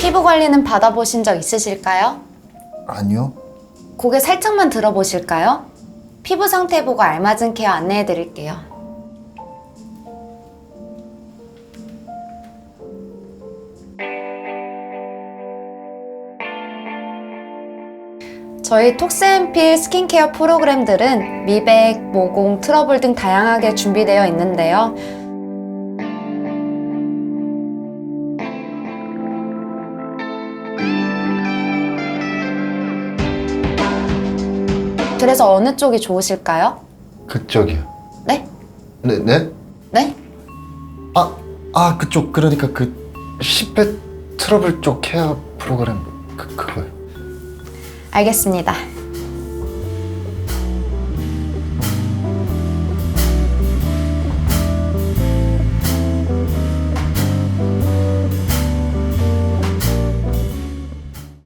피부 관리는 받아보신 적 있으실까요? 아니요. 고개 살짝만 들어보실까요? 피부 상태 보고 알맞은 케어 안내해 드릴게요. 저희 톡스앤필 스킨케어 프로그램들은 미백, 모공, 트러블 등 다양하게 준비되어 있는데요. 그래서 어느 쪽이 좋으실까요? 그쪽이요. 네? 네, 네? 네? 아, 아 그쪽 그러니까 그 10배 트러블 쪽 케어 프로그램 그 그거요. 알겠습니다.